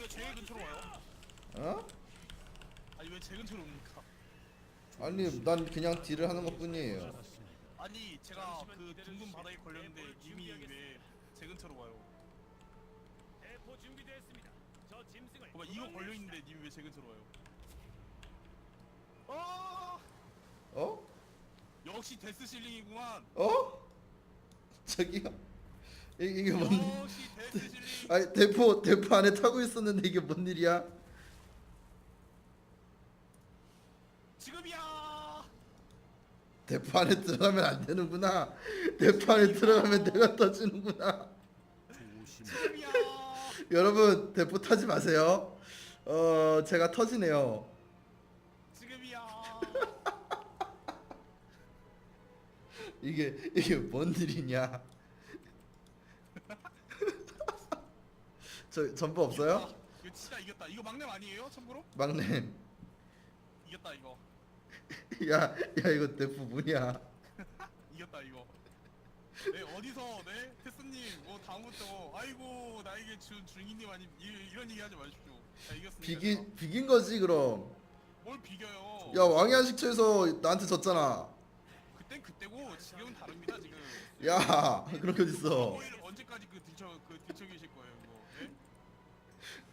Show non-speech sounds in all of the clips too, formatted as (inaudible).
왜 제일 근처로 와요? 어? 아니 왜제 근처로 옵니까? 아니 난 그냥 딜을 하는 것 뿐이에요 아니 제가 그 둥근 바닥에 걸렸는데 님이 왜제 근처로 와요? 대포 준비되었습니다. 저 짐승을 봐봐 이거 걸려 있는데 님이 왜제 근처로 와요? 아 어? 역시 데스 실링이구만. 어? (laughs) 저기요? 이, 이게 뭔 역시 데스 실링. 아니 대포 대포 안에 타고 있었는데 이게 뭔 일이야? 지금이야. 대포 안에 들어가면 안 되는구나 대포 안에 들어가면 내가 터지는구나 지금이야. (laughs) 여러분 대포 타지 마세요 어 제가 터지네요 지금이야. (laughs) 이게 이게 뭔 일이냐 저 전부 없어요? 아, 이거 진짜 이겼다. 이거 막내 아니에요? 참고로? 막내 이겼다 이거. (laughs) 야 야 이거 대포 뭐냐 (laughs) 이겼다 이거. 네 어디서 네 테스님 뭐 다음부터 아이고 나에게 준 중이님 아니 이- 이런 얘기 하지 마십시오. 자 이겼습니다. 비긴 비긴 거지 그럼 뭘 비겨요? 야 왕의 식초에서 나한테 졌잖아 그땐 그때고 지금은 다릅니다 지금. 야 (laughs) 그런 게 어딨어 거의 언제까지 그 뒤쳐 그 뒤쳐 계실 거예요?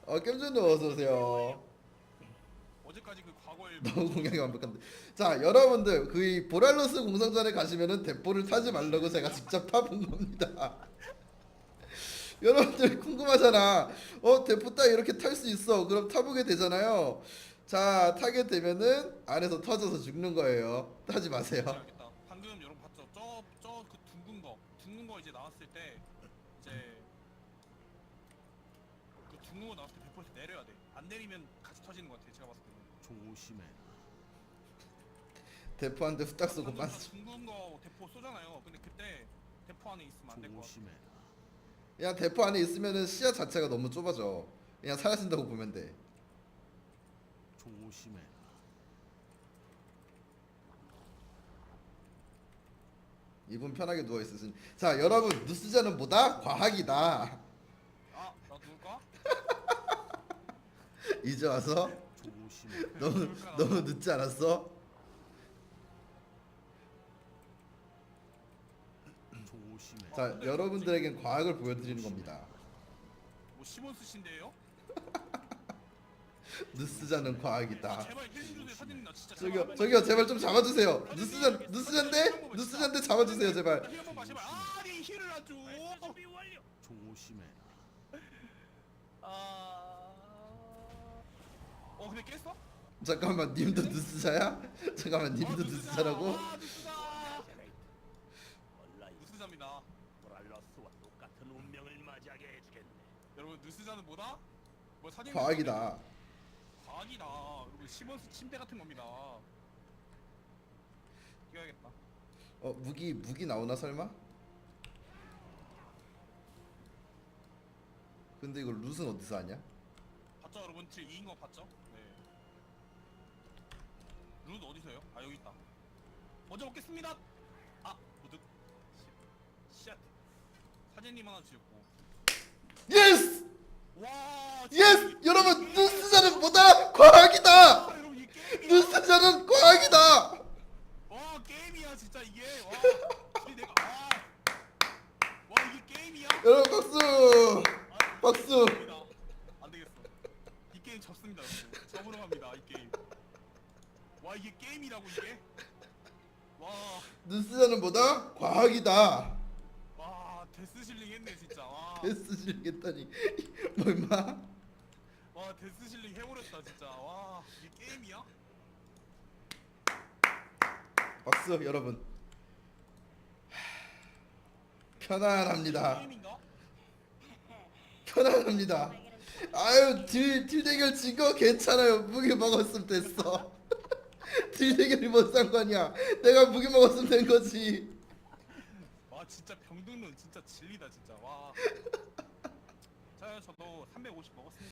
어 겜전도 어서 오세요. 어제까지 그 과거에 (laughs) 너무 공약이 완벽한데. 자 여러분들 그 보랄로스 공성전에 가시면은 대포를 타지 말라고 제가 직접 타본 겁니다. (laughs) 여러분들 궁금하잖아. 어 대포 딱 이렇게 탈 수 있어. 그럼 타보게 되잖아요. 자 타게 되면은 안에서 터져서 죽는 거예요. 타지 마세요. 알겠다. 방금 여러분 봤죠? 저저그 둥근 거. 둥근 거 이제 나왔을 때 이제 그 둥근 거 나왔을 때 100% 내려야 돼. 안 내리면 같이 터지는 것 같아. 제가 봤을 때는. 조심해. 대포 한 대 후딱 쏘고 빤저 둥근 거 대포 쏘잖아요. 근데 그때 대포 안에 있으면 안될것 같아. 조심해. 그냥 대포 안에 있으면은 시야 자체가 너무 좁아져 그냥 사라진다고 보면 돼 조심해. 이분 편하게 누워 있으신 자 여러분 누스자는 뭐다 과학이다 아, 나 누울까? 이제 와서. 너무 너무 늦지 않았어? 자 여러분들에겐 과학을 보여드리는 겁니다. 뭐 시몬스 씨인데요? 누스자는 아, 과학이다. 제발 힐링 주세요 사장님 나 진짜 저기요 저기요 제발 좀 잡아주세요. 누스자 누스자인데 누스자인데 잡아주세요 제발. 힐한 번만 제발 아니 힐을 안 줘. 준비 완료. 조심해. 아. 어 근데 깼어? 잠깐만 님도 누스자야? 잠깐만 님도 아, 누스자. 누스자라고? 아, 누스자. 누스자입니다. 보랄로스와 똑같은 운명을 맞이하게 해주겠네. 여러분 누스자는 뭐다? 뭐 사진 과학이다. 과학이다. 여러분 시몬스 침대 같은 겁니다. 이겨야겠다. 어 무기 무기 나오나 설마? 근데 이거 룻은 어디서 하냐? 봤죠 여러분? 질 2인 거 봤죠? 네. 룬 어디서요? 아 여기 있다. 먼저 먹겠습니다. 아 모두. 씨. 사진님 하나 주셨고. 예스 와. 예스 여러분 누스자는 뭐다 과학이다. 아, 여러분 이 게임이야. 누스자는 과학이다. 와 게임이야 진짜 이게. 와. (laughs) 이게 내가 아. 와 이게 게임이야. 여러분 박수. 아, 박수. 접습니다. 게임 접습니다. 여러분. 접으러 갑니다. 이 게임. 와 이게 게임이라고 이게? 와, 누스자는 뭐다 과학이다. 와 데스실링 했네 진짜. 와, 데스실겠다니 (laughs) 뭐 임마 와 데스실링 해버렸다 진짜. 와 이게 게임이야? 박수 여러분 편안합니다 게임인가? 편안합니다 아유 딜, 딜 대결 진 거 괜찮아요 무기 먹었으면 됐어 (laughs) 딜 대결이 뭔 상관이야 내가 무기 먹었으면 된 거지 와 진짜 병등론 진짜 진리다 진짜. 와. (laughs) 자 저도 350 먹었습니다.